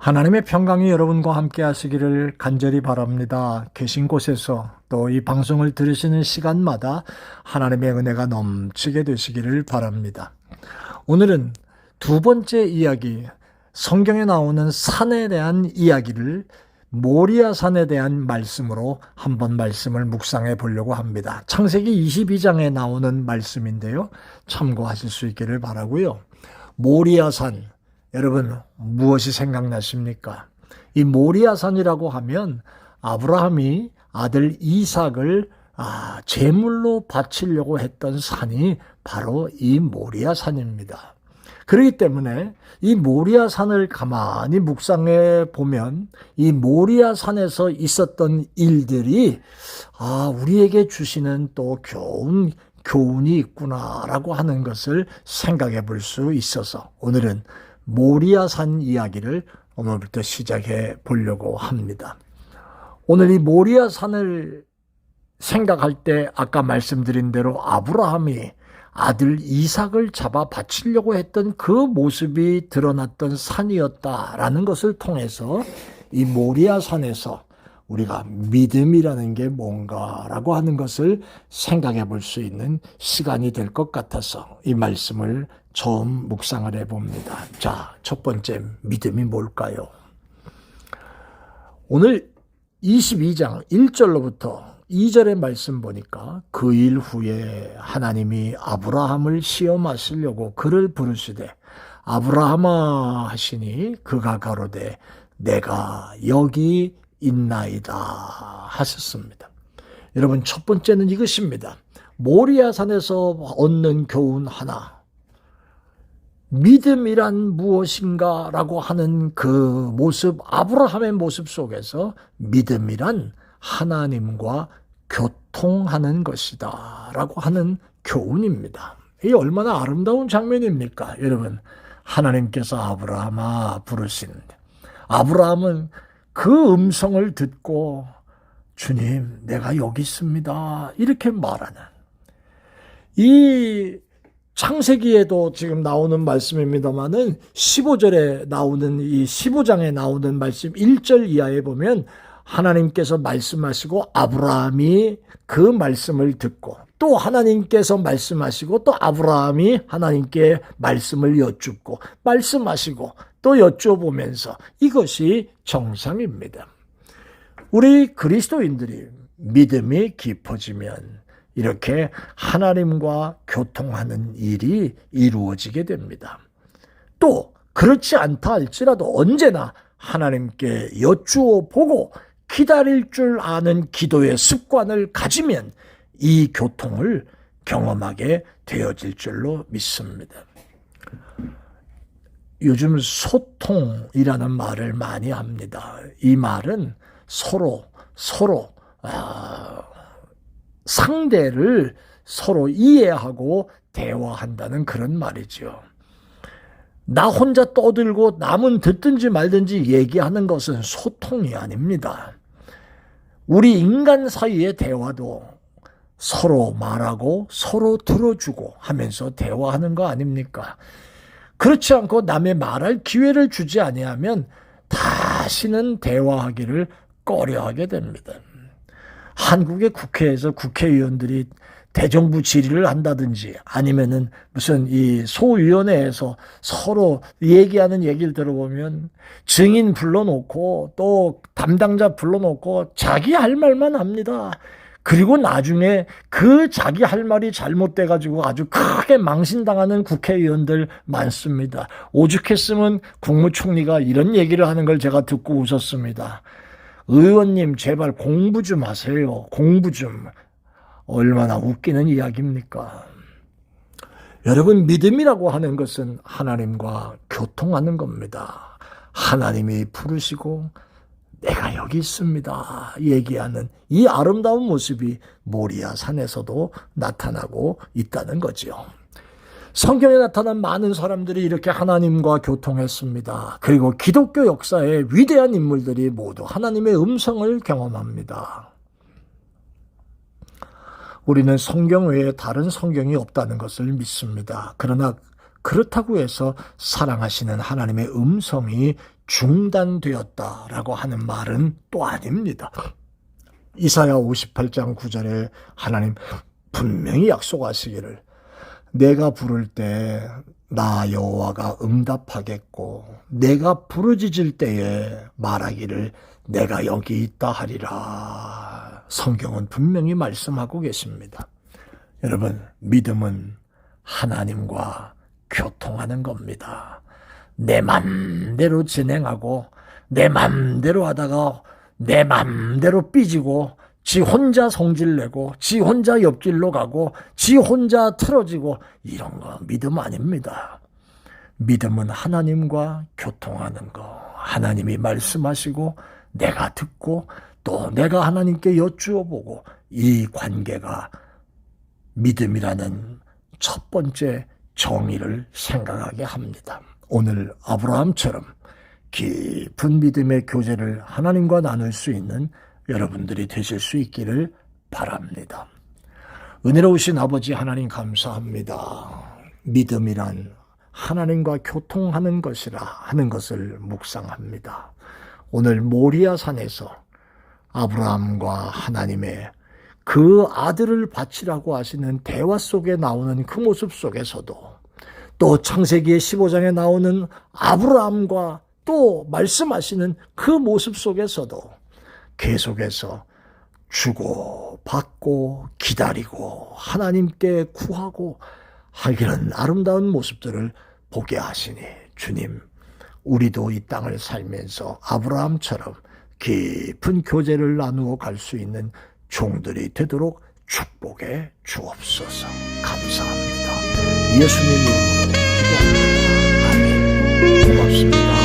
하나님의 평강이 여러분과 함께 하시기를 간절히 바랍니다. 계신 곳에서 또 이 방송을 들으시는 시간마다 하나님의 은혜가 넘치게 되시기를 바랍니다. 오늘은 두 번째 이야기, 성경에 나오는 산에 대한 이야기를 모리아 산에 대한 말씀으로 한번 말씀을 묵상해 보려고 합니다. 창세기 22장에 나오는 말씀인데요. 참고하실 수 있기를 바라고요. 모리아 산 여러분 무엇이 생각나십니까? 이 모리아산이라고 하면 아브라함이 아들 이삭을 아, 제물로 바치려고 했던 산이 바로 이 모리아산입니다. 그렇기 때문에 이 모리아산을 가만히 묵상해 보면 이 모리아산에서 있었던 일들이 아, 우리에게 주시는 또 교훈 교훈이 있구나라고 하는 것을 생각해 볼 수 있어서 오늘은 모리아산 이야기를 오늘부터 시작해 보려고 합니다. 오늘 이 모리아산을 생각할 때 아까 말씀드린 대로 아브라함이 아들 이삭을 잡아 바치려고 했던 그 모습이 드러났던 산이었다라는 것을 통해서 이 모리아산에서 우리가 믿음이라는 게 뭔가라고 하는 것을 생각해 볼 수 있는 시간이 될 것 같아서 이 말씀을 처음 묵상을 해 봅니다. 자, 첫 번째 믿음이 뭘까요? 오늘 22장 1절로부터 2절의 말씀 보니까 그 일 후에 하나님이 아브라함을 시험하시려고 그를 부르시되 아브라함아 하시니 그가 가로되 내가 여기 있나이다 하셨습니다. 여러분 첫 번째는 이것입니다. 모리아산에서 얻는 교훈 하나. 믿음이란 무엇인가 라고 하는 그 모습, 아브라함의 모습 속에서 믿음이란 하나님과 교통하는 것이다. 라고 하는 교훈입니다. 이 얼마나 아름다운 장면입니까? 여러분, 하나님께서 아브라함아 부르시는데, 아브라함은 그 음성을 듣고 주님, 내가 여기 있습니다. 이렇게 말하는 이 창세기에도 지금 나오는 말씀입니다만은 15절에 나오는 이 15장에 나오는 말씀 1절 이하에 보면 하나님께서 말씀하시고 아브라함이 그 말씀을 듣고 또 하나님께서 말씀하시고 또 아브라함이 하나님께 말씀을 여쭙고 말씀하시고 또 여쭤보면서 이것이 정상입니다. 우리 그리스도인들이 믿음이 깊어지면 이렇게 하나님과 교통하는 일이 이루어지게 됩니다. 또 그렇지 않다 할지라도 언제나 하나님께 여쭈어 보고 기다릴 줄 아는 기도의 습관을 가지면 이 교통을 경험하게 되어질 줄로 믿습니다. 요즘 소통이라는 말을 많이 합니다. 이 말은 서로 서로 아, 상대를 서로 이해하고 대화한다는 그런 말이죠. 나 혼자 떠들고 남은 듣든지 말든지 얘기하는 것은 소통이 아닙니다. 우리 인간 사이의 대화도 서로 말하고 서로 들어주고 하면서 대화하는 거 아닙니까? 그렇지 않고 남의 말할 기회를 주지 아니하면 다시는 대화하기를 꺼려하게 됩니다. 한국의 국회에서 국회의원들이 대정부 질의를 한다든지 아니면은 무슨 이 소위원회에서 서로 얘기하는 얘기를 들어보면 증인 불러놓고 또 담당자 불러놓고 자기 할 말만 합니다. 그리고 나중에 그 자기 할 말이 잘못돼 가지고 아주 크게 망신당하는 국회의원들 많습니다. 오죽했으면 국무총리가 이런 얘기를 하는 걸 제가 듣고 웃었습니다. 의원님 제발 공부 좀 하세요. 공부 좀. 얼마나 웃기는 이야기입니까? 여러분 믿음이라고 하는 것은 하나님과 교통하는 겁니다. 하나님이 부르시고 내가 여기 있습니다. 얘기하는 이 아름다운 모습이 모리아 산에서도 나타나고 있다는 거죠. 성경에 나타난 많은 사람들이 이렇게 하나님과 교통했습니다. 그리고 기독교 역사의 위대한 인물들이 모두 하나님의 음성을 경험합니다. 우리는 성경 외에 다른 성경이 없다는 것을 믿습니다. 그러나 그렇다고 해서 사랑하시는 하나님의 음성이 중단되었다라고 하는 말은 또 아닙니다. 이사야 58장 9절에 하나님 분명히 약속하시기를 내가 부를 때 나 여호와가 응답하겠고 내가 부르짖을 때에 말하기를 내가 여기 있다 하리라. 성경은 분명히 말씀하고 계십니다. 여러분, 믿음은 하나님과 교통하는 겁니다. 내 맘대로 진행하고 내 맘대로 하다가 내 맘대로 삐지고 지 혼자 성질 내고 지 혼자 옆길로 가고 지 혼자 틀어지고 이런 거 믿음 아닙니다. 믿음은 하나님과 교통하는 거. 하나님이 말씀하시고 내가 듣고 또 내가 하나님께 여쭈어 보고 이 관계가 믿음이라는 첫 번째 정의를 생각하게 합니다. 오늘 아브라함처럼 깊은 믿음의 교제를 하나님과 나눌 수 있는 여러분들이 되실 수 있기를 바랍니다. 은혜로우신 아버지 하나님 감사합니다. 믿음이란 하나님과 교통하는 것이라 하는 것을 묵상합니다. 오늘 모리아 산에서 아브라함과 하나님의 그 아들을 바치라고 하시는 대화 속에 나오는 그 모습 속에서도 또 창세기의 15장에 나오는 아브라함과 또 말씀하시는 그 모습 속에서도 계속해서 주고 받고 기다리고 하나님께 구하고 하기는 아름다운 모습들을 보게 하시니 주님 우리도 이 땅을 살면서 아브라함처럼 깊은 교제를 나누어 갈 수 있는 종들이 되도록 축복해 주옵소서 감사합니다. 예수님 이름으로 기도합니다.